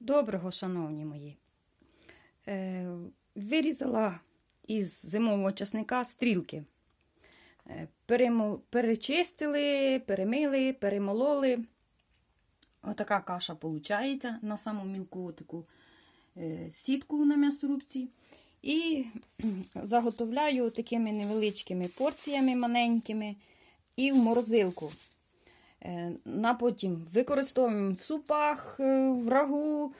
Доброго, шановні мої. Е, вирізала із зимового часника стрілки. Е, перечистили, перемили, перемололи. Отака каша виходить на саму мілку таку е, сітку на м'ясорубці. І заготовляю такими невеличкими порціями маленькими і в морозилку. Е, На потім використовуємо в супах, е, в рагу,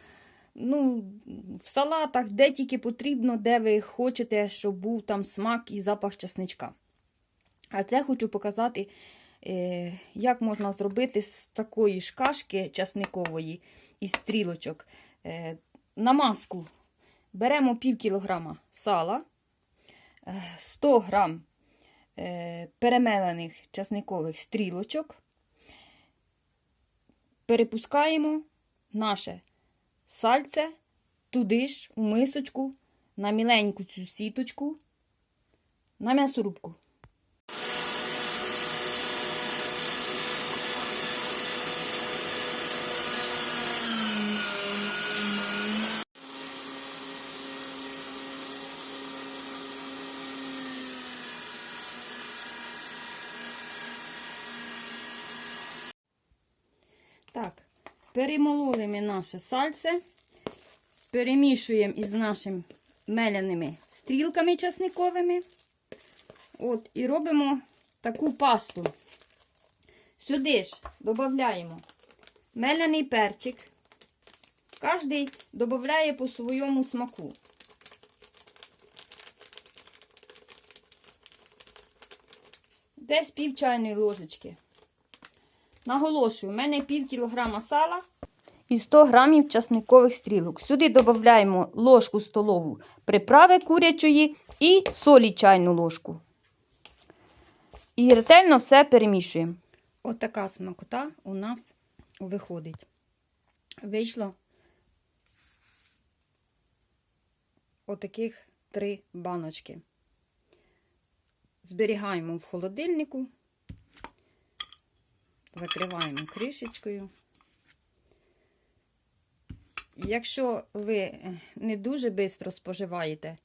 ну, в салатах, де тільки потрібно, де ви хочете, щоб був там смак і запах часничка. А це хочу показати, е, як можна зробити з такої ж кашки часникової із стрілочок. Е, Намазку беремо пів кілограма сала, е, 100 грам перемелених часникових стрілочок. Перепускаємо наше сальце туди ж, у мисочку, на міленьку цю сіточку, на м'ясорубку. Так, перемололи ми наше сальце, перемішуємо із нашими меляними стрілками часниковими. От, і робимо таку пасту. Сюди ж додаємо меляний перчик. Кожний додає по своєму смаку. Десь пів чайної ложечки. Наголошую, у мене пів кілограма сала і 100 грамів часникових стрілок. Сюди додаємо ложку столову приправи курячої і солі чайну ложку. І ретельно все перемішуємо. Отака смакота у нас виходить. Вийшло отаких три баночки. Зберігаємо в холодильнику. Викриваємо кришечкою. Якщо ви е, не дуже швидко споживаєте,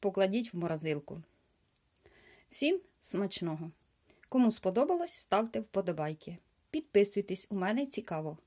покладіть в морозилку. Всім смачного! Кому сподобалось, ставте вподобайки. Підписуйтесь, у мене цікаво.